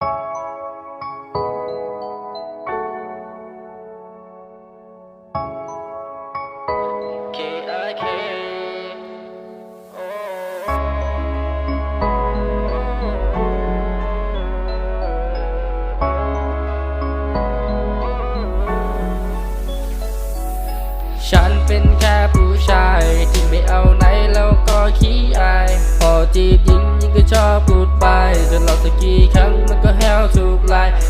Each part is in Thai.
ฉันเป็นแค่ผู้ชาย ที่ไม่เอาไหนแล้วก็ขี้อาย พอจีบหญิงหญิงก็ชอบพูดไปจนเราสักกี่ครั้ง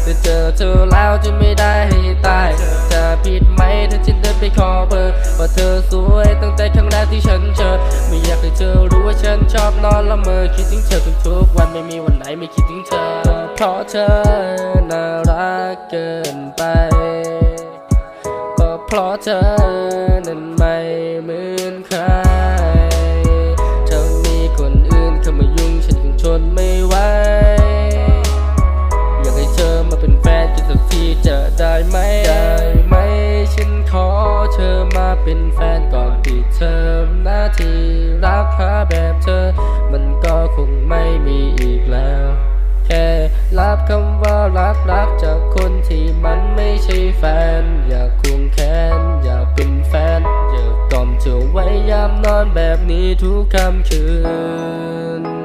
ลายแต่เจอเธอแล้วจะไม่ได้ให้ตายจะผิดไหมถ้าฉันเดินไปขอเบอร์ว่าเธอสวยตั้งแต่ครั้งแรกที่ฉันเจอไม่อยากให้เธอรู้ว่าฉันชอบนอนละเมอคิดถึงเธอทุกๆวันไม่มีวันไหนไม่คิดถึงเธอเพราะเธอน่ารักเกินไปก็เพราะเธอนั้นไม่เหมือน ได้ไหมได้ไหมฉันขอเธอมาเป็นแฟนก่อนปิดเทอมหน้าที่รักหาแบบเธอ มันก็คงไม่มีอีกแล้ว แค่รับคำว่ารักรักจากคนที่มันไม่ใช่แฟน อยากควงแขนอยากเป็นแฟน อยากกล่อมเธอไว้ยามนอนแบบนี้ทุกค่ำคืน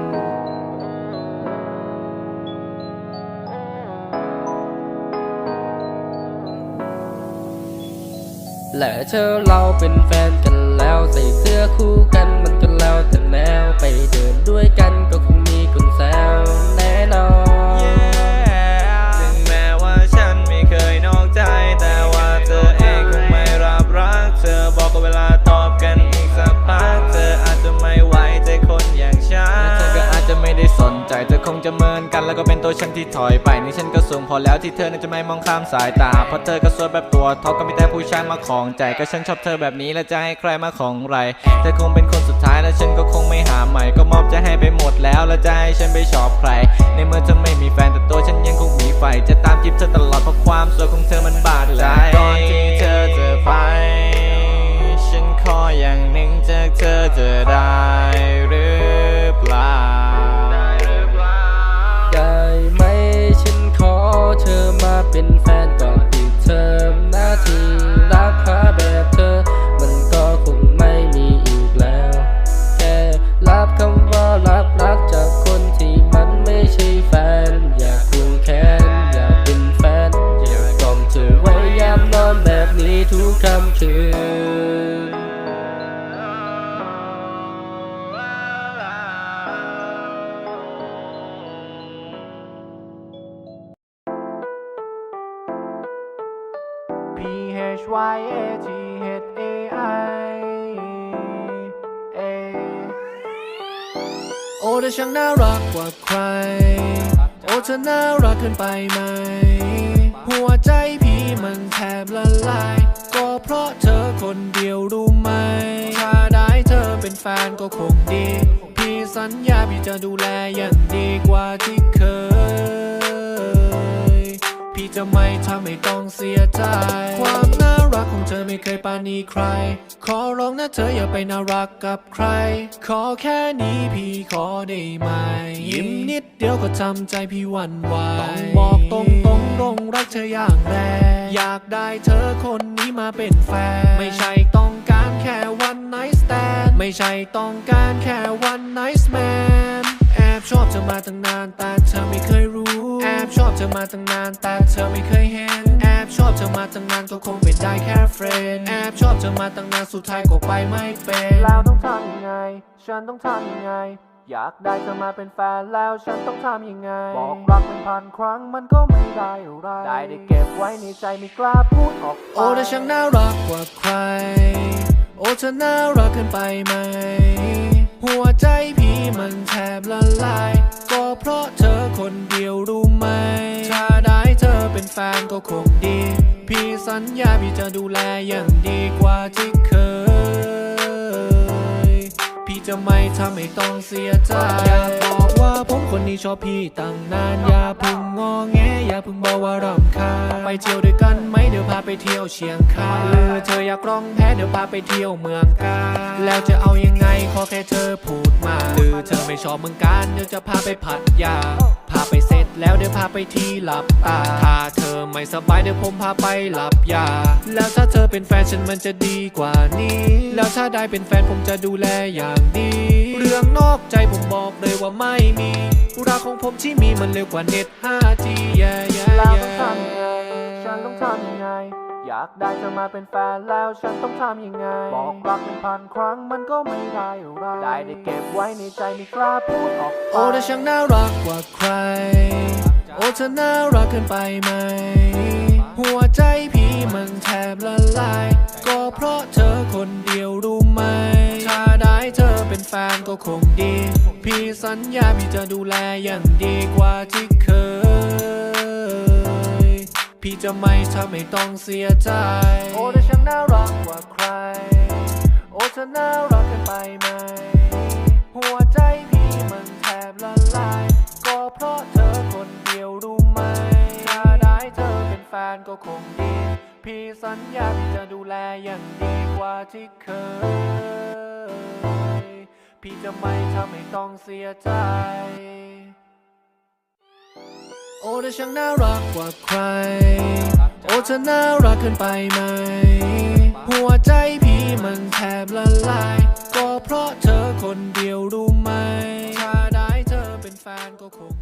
และเธอเราเป็นแฟนกันแล้ว แล้วก็เป็นตัวฉันที่ถอยไปนี่ฉันก็สูงพอแล้วที่เธอน่าจะไม่มองข้ามสายตาเพราะเธอก็สวยแบบตัวท็อปก็มีแต่ผู้ชายมาของใจก็ฉันชอบเธอแบบนี้แล้วจะให้ใครมาของไรเธอคงเป็นคนสุดท้ายแล้วฉันก็คงไม่หาใหม่ ก็มอบใจให้ไปหมดแล้วแล้วจะให้ฉันไปชอบใคร ในเมื่อเธอไม่มี ม H Y A T H A I A โอ้เธอช่างน่ารักกว่าใคร โอ้เธอน่ารักเกินไปไหม หัวใจพี่มันแทบละลาย ก็เพราะเธอคนเดียวรู้ไหม ถ้าได้เธอเป็นแฟนก็คงดี พี่สัญญาพี่จะดูแลอย่างดีกว่าที่เคย พี่จะไม่ทำให้ต้องเสียใจความน รักของเธอไม่เคยปานีใคร ขอร้องนะเธออย่าไปน่ารักกับใคร ขอแค่นี้พี่ขอได้ไหม ยิ้มนิดเดียวก็ทำใจพี่หวั่นไหวต้องบอกตรงตรงๆรงรักเธออย่างแรงอยากได้เธอคนนี้มาเป็นแฟน ไม่ใช่ต้องการแค่ one night stand ไม่ใช่ต้องการแค่ one night man แอบชอบเธอมาตั้งนานแต่เธอไม่เคยรู้ แอบชอบเธอมาตั้งนานแต่เธอไม่เคยเห็น ชอบเธอมาตั้งนานก็คงเป็นได้แค่เฟรนแอบชอบเธอมาตั้งนานสุดท้ายก็ไปไม่เป็นแล้วต้องทำยังไง ฉันต้องทำยังไง อยากได้เธอมาเป็นแฟนแล้วฉันต้องทำยังไง บอกรักเป็นพันครั้งมันก็ไม่ได้อะไร ได้ได้เก็บไว้ในใจไม่กล้าพูดออกไปโอ้เธอช่างน่ารักกว่าใคร โอ้เธอน่ารักเกินไปไหม หัวใจพี่มันแทบละลาย ก็เพราะเธอคนเดียวรู้ไหม แฟนก็คงดี พี่สัญญาพี่จะดูแลอย่างดีกว่าที่เคย พี่จะไม่ทำให้ต้องเสียใจ อย่าบอกว่าผมคนนี้ชอบพี่ตั้งนาน อย่าพึ่งงอแง อย่าพึ่งบอกว่ารำคาญไปเที่ยวด้วยกันไหมเดี๋ยวพาไปเที่ยวเชียงคานหรือเธออยากร้องแพ้เดี๋ยวพาไปเที่ยวเมืองกาญแล้วจะเอายังไงขอแค่เธอพูดมา หรือเธอไม่ชอบเมืองการเดี๋ยวจะพาไปพัทยา ไปเสร็จแล้วเดี๋ยวพาไปที่หลับตาถ้าเธอไม่สบายเดี๋ยวผมพาไปหลับยา แล้วถ้าเธอเป็นแฟนฉันมันจะดีกว่านี้ แล้วถ้าได้เป็นแฟนผมจะดูแลอย่างดี เรื่องนอกใจผมบอกเลยว่าไม่มีรักของผมที่มีมันเร็วกว่าเน็ต 5G แย่แย่แย่ ฉันต้องทำยังไง อยากได้เธอมาเป็นแฟนแล้วฉันต้องทำยังไง บอกรักเป็นพันครั้งมันก็ไม่ได้อะไรได้ได้เก็บไว้ในใจไม่กล้าพูดออกโอ้เธอช่างน่ารักกว่าใคร โอ้เธอน่ารักเกินไปไหม หัวใจพี่มันแทบละลาย ก็เพราะเธอคนเดียวรู้ไหม ถ้าได้เธอเป็นแฟนก็คงดี พี่สัญญาพี่จะดูแลอย่างดีกว่าที่เคย พี่จะไม่ทำให้ต้องเสียใจ โอ้เธอช่างน่ารักกว่าใคร โอ้เธอน่ารักเกินไปไหม หัวใจพี่มันแทบละลาย ก็เพราะเธอคนเดียวรู้ไหม ถ้าได้เธอเป็นแฟนก็คงดี พี่สัญญาพี่จะดูแลอย่างดีกว่าที่เคย พี่จะไม่ทำให้ต้องเสียใจ โอ้เธอช่างน่ารักกว่าใคร โอ้เธอน่ารักเกินไปไหม หัวใจพี่มันแทบละลาย ก็เพราะเธอคนเดียวรู้ไหม ถ้าได้เธอเป็นแฟนก็คง